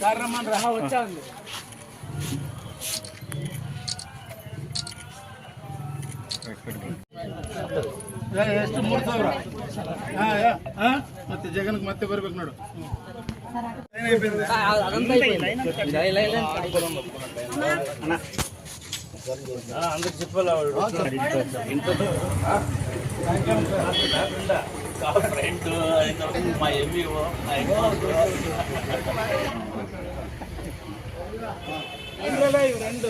కార్రమ్మని రహా వచ్చా ఉంది ಏ, ಎಷ್ಟು ಮೂರು ಸಾವಿರ ಹಾ ಯಾ, ಹಾ? ಮತ್ತೆ ಜಗನ್ಗೆ ಮತ್ತೆ ಬರ್ಬೇಕು ನೋಡು ಏನಾಯ್ತು? అందరికి చెప్పాలి ఫ్రెండ్ మా ఎంఈఓ మా ఇవి రెండు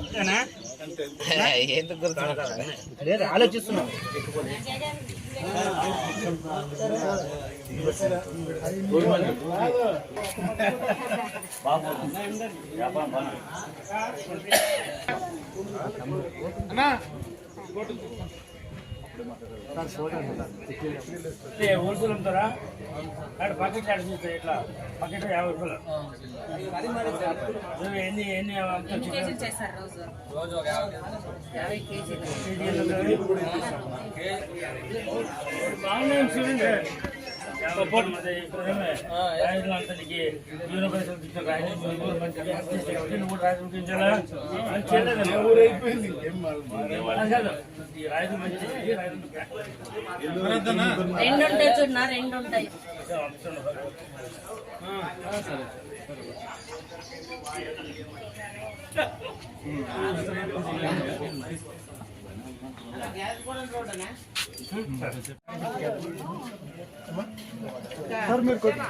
ఉందిలే లేదు ఆలోచిస్తున్నాం అన్నా అమ్ముతారా అక్కడ పకెట్ చేస్తాయి ఇట్లా పకెట్ యాభై రూపాయలు నువ్వు ఎన్ని ఎన్ని? బాగున్నాయి చూడండి. సపోర్ట్ మరి యూనివర్సిటీ తీసుకున్న రాజులు ఊరు మంచిగా అడ్జస్ట్ కాబట్టి నువ్వు కూడా చూడనా ఉంచాలా?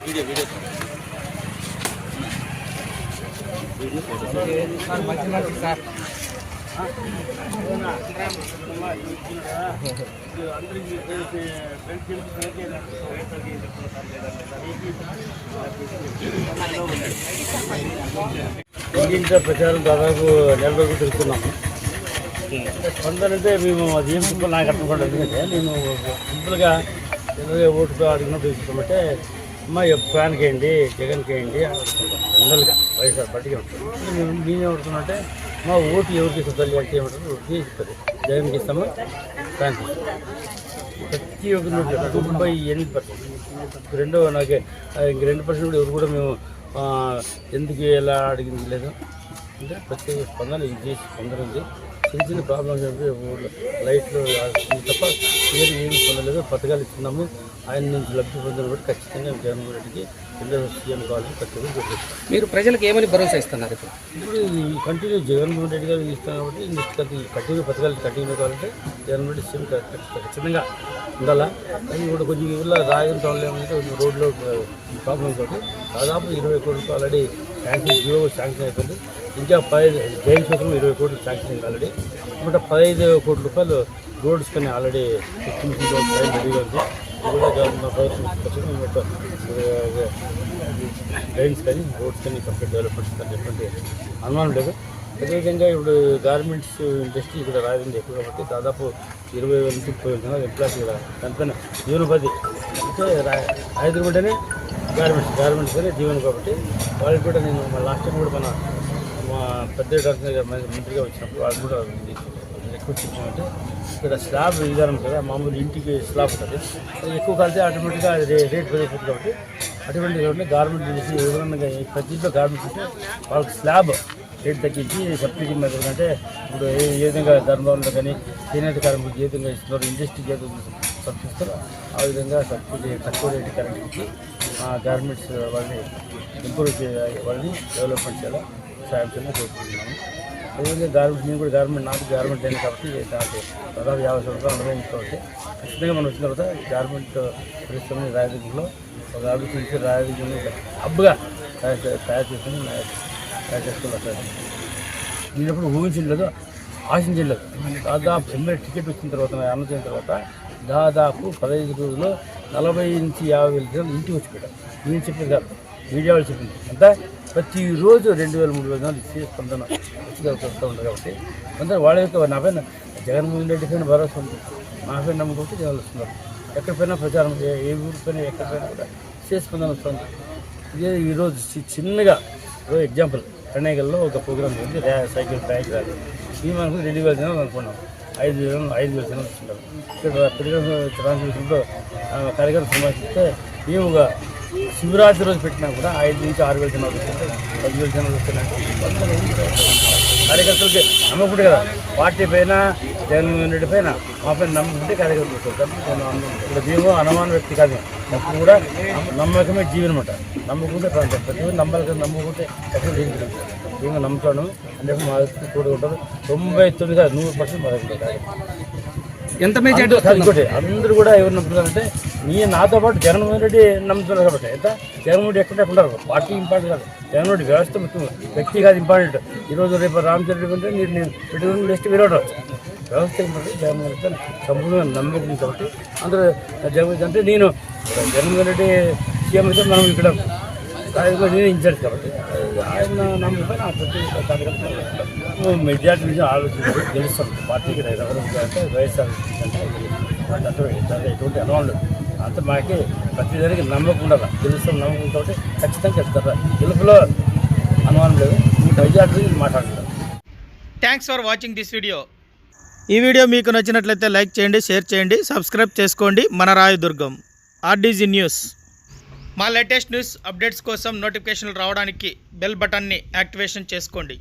అని చేయలేదు. అది కాదు. ఇంటింటా ప్రచారం దాదాపు నెల రోజులు తిరుగుతున్నాము స్పందన అంటే మేము అది ఏం సింపుల్ నాకు అర్థం కాదు ఎందుకంటే నేను సింపుల్గా ఇరవై ఓటుతో అడిగినప్పుడు తీసుకుంటే అమ్మ ఫ్యాన్కి వేయండి జగన్కి వేయండి అని అడుగుతుంటాం జనరల్గా వైఎస్ఆర్ పార్టీకి ఉంటుంది మేము మేము ఏమడుతున్నామంటే మా ఓటు ఎవరికి ఇస్తుంది తల్లి అంటే ఏమంటారు? ఓటు ఇస్తుంది జగన్కి ఇస్తాము ఫ్యాన్కి ప్రతి ఒక్క తొంభై ఎనిమిది పర్సెంట్. రెండో నాకే ఇంక రెండు పర్సెంట్ ఎవరు కూడా మేము ఎందుకు ఎలా అడిగింది లేదు? అంటే ప్రతి స్పందన ఇది చేసి స్పందన ఉంది. చిన్న చిన్న ప్రాబ్లమ్స్ ఊళ్ళో లైట్లు తప్ప వేరే ఏమి పొందలేదు పథకాలు ఇస్తున్నాము. ఆయన నుంచి లబ్ధి పొందిన బట్టి ఖచ్చితంగా జగన్మోహన్ రెడ్డికి రెండో సీఎం కావాలని ఒక్కరు చెప్పేసి మీరు ప్రజలకు ఏమని భరోసా ఇస్తున్నారు ఇప్పుడు? ఇప్పుడు ఈ కంటిన్యూ జగన్మోహన్ రెడ్డి గారు ఇస్తాం కాబట్టి నెక్స్ట్ కంటిన్యూ పథకాలు కంటిన్యూ కావాలంటే జగన్మోహన్ రెడ్డి సీఎం ఖచ్చితంగా ఉండాలా? అది కూడా కొంచెం ఊళ్ళో రాయడం టౌన్లో ఏమంటే రోడ్లో ప్రాబ్లమ్స్ ఒకటి దాదాపు ఇరవై కోట్ల రూపాయలు ఆల్రెడీ శాంక్షన్ జియో శాంక్షన్ అయిపోయింది. ఇంకా పదహైదు జైన్ కోసం ఇరవై కోట్లు శాంక్షన్ అయింది ఆల్రెడీ. ఇప్పుడు పదహైదు కోట్ల రూపాయలు రోడ్స్ కానీ ఆల్రెడీ రెడీగా ఉంది లైన్స్ కానీ రోడ్స్ కానీ కంప్లీట్ డెవలప్మెంట్స్ కానీ ఎటువంటి అనుమానం లేదు. అదేవిధంగా ఇప్పుడు గార్మెంట్స్ ఇండస్ట్రీ ఇక్కడ రాజధాని ఎక్కువ కాబట్టి దాదాపు ఇరవై వేల నుంచి ముప్పై వేల జనాలు ఎంప్లాయీస్ ఇక్కడ. దానిపైన జీవనోపాధి అంటే రా- గార్మెంట్స్ గార్మెంట్స్ కానీ జీవనం కాబట్టి వాళ్ళకి కూడా నేను మా లాస్ట్ టైం కూడా మన మా పెద్ద డాక్టర్ గారు మంత్రిగా వచ్చినప్పుడు వాళ్ళు కూడా ఇది రిక్వెస్ట్ చేసామంటే ఇక్కడ స్లాబ్ విధానం కదా మామూలు ఇంటికి స్లాబ్ ఉంటుంది. అది ఎక్కువ కలిసి ఆటోమేటిక్గా రేట్ పెరిగిపోతుంది కాబట్టి అటువంటి కాబట్టి గార్మెంట్ చేసి ఎవరైనా ప్రతి ఇంట్లో గార్మెంట్ ఉంటే వాళ్ళకి స్లాబ్ రేట్ తగ్గించి సబ్సిడీ మీద అంటే ఇప్పుడు ఏ ఏ విధంగా ధర్మవరంలో కానీ చేనేత కార్మికులకు ఏ విధంగా ఇస్తున్నారు ఇండస్ట్రీకి ఏ విధంగా సబ్సిడీ ఇస్తారో ఆ విధంగా సబ్సిడీ తక్కువ రేటు కరెంట్ ఇచ్చి ఆ గార్మెంట్స్ వాళ్ళని ఇంప్రూవ్ చేయాలి వాళ్ళని డెవలప్మెంట్ చేయాలి సాయం చేయాలని కోరుకుంటున్నాము. అదేవిధంగా గార్మెంట్ నేను కూడా గార్మెంట్ నాకు గార్మెంట్ అయినా కాబట్టి నాకు దాదాపు యాభై సంవత్సరాలు అనుభవించుకోవచ్చు. ఖచ్చితంగా మనం వచ్చిన తర్వాత గవర్నమెంట్ పరిశ్రమ రాయదుర్గంలో ఒక అభివృద్ధి రాయదుర్గంలో అబ్బుగా తయారు చేసుకుని తయారు చేసుకోవాలి కార్యకర్తలు నేను ఎప్పుడు ఊహించలేదు ఆశించలేదు దాదాపు ఎమ్మెల్యే టికెట్ వచ్చిన తర్వాత నాకు అన్నచిన తర్వాత దాదాపు పదహైదు రోజుల్లో నలభై నుంచి యాభై వేల జనాలు ఇంటికి వచ్చి పెట్టారు. నేను చెప్పింది కాదు మీడియా వాళ్ళు చెప్పింది. అంతా ప్రతిరోజు రెండు వేల మూడు వేల నాలుగు ఇచ్చే స్పందన వస్తూ ఉంటారు కాబట్టి అందరూ వాళ్ళ యొక్క నా పైన జగన్మోహన్ రెడ్డి పైన భరోసా ఉంది. నా పైన నమ్మకం జనాలు వస్తున్నారు. ఎక్కడిపోయినా ప్రచారం ఏ ఏ ఊరి పైన కూడా ఇచ్చే స్పందన వస్తుంది. ఇదే ఈరోజు చిన్నగా ఈరోజు ఎగ్జాంపుల్ కన్నయ్యగల్లో ఒక ప్రోగ్రామ్ ఉంది ర్యా సైకిల్ ట్రాక్ రాదు ఈ మనకు రెండు వేల జనాలు అనుకున్నాం. ఐదు వేల ఐదు వేల జనాలు వస్తున్నారు. ఇక్కడ పిల్లలు కార్యక్రమం సంభాషిస్తే మేము ఒక శివరాత్రి రోజు పెట్టినా కూడా ఐదు నుంచి ఆరు వేల జనాలు వస్తున్నారు పదివేల జనాలు చేస్తారు? కార్యకర్తలకి నమ్మకుంటే కదా. పార్టీ పైన జగన్మోహన్ రెడ్డి పైన మా పైన నమ్మకుంటే కార్యకర్తలు వస్తారు. ఇక్కడ మేము అనుమాన వ్యక్తి కాదు ఎప్పుడు కూడా నమ్మ- నమ్మకమే జీవనం అనమాట నమ్మకుంటే ప్రాంతం ప్రతి నమ్మాలి నమ్మకుంటే ఎక్కడ మేము నమ్ముతాను? అంటే మా వ్యక్తి కూడా ఉంటారు. తొంభై తొమ్మిది నూరు పర్సెంట్ మా దగ్గర ఉంటారు. ఎంత మెజార్టీ అందరూ- కూడా ఎవరు నమ్ముతున్నారంటే నీ నాతో పాటు జగన్మోహన్ రెడ్డి నమ్ముతున్నారు కాబట్టి ఎంత? జగన్మోహన్ రెడ్డి ఎక్కడ ఉండరు పార్టీ ఇంపార్టెంట్ కాదు. జగన్మోహన్ రెడ్డి వ్యవస్థ ముఖ్యం వ్యక్తి కాదు ఇంపార్టెంట్. ఈరోజు రేపు రామచంద్ర రెడ్డి ఉంటే నేను నేను పెట్టుకుని లిస్ట్ వేరే వ్యవస్థ ఇంపార్టెంట్ జగన్మోహన్ రెడ్డి సంపూర్ణంగా నమ్మకం కాబట్టి అందరూ జగన్ అంటే నేను జగన్మోహన్ రెడ్డి సీఎం అయితే మనం ఇక్కడ నేను ఇన్ఛార్జ్ కాబట్టి ఆయన నమ్మకం ఆ ప్రతి కార్యకర్త మెజార్టీ నుంచి ఆలోచించి గెలుస్తాం. పార్టీకి ఎవరు వైఎస్ఆర్ అంటే అంటే దాంట్లో ఎటువంటి అనుమానం లేదు అంత మాకి ప్రతి దానికి నమ్మకం ఉండాలి. గెలుస్తాం నమ్మకం కాబట్టి ఖచ్చితంగా గెలుస్తారు గెలుపులో అనుమానం లేదు. మీకు మెజార్టీ మాట్లాడుతున్నారు. Thanks for watching this video ఈ వీడియో మీకు నచ్చినట్లయితే లైక్ చేయండి షేర్ చేయండి సబ్స్క్రైబ్ చేసుకోండి. మన రాయదుర్గం ఆర్డీజీ న్యూస్. మా లేటెస్ట్ న్యూస్ అప్డేట్స్ కోసం నోటిఫికేషన్లు రావడానికి బెల్ బటన్ని యాక్టివేషన్ చేసుకోండి.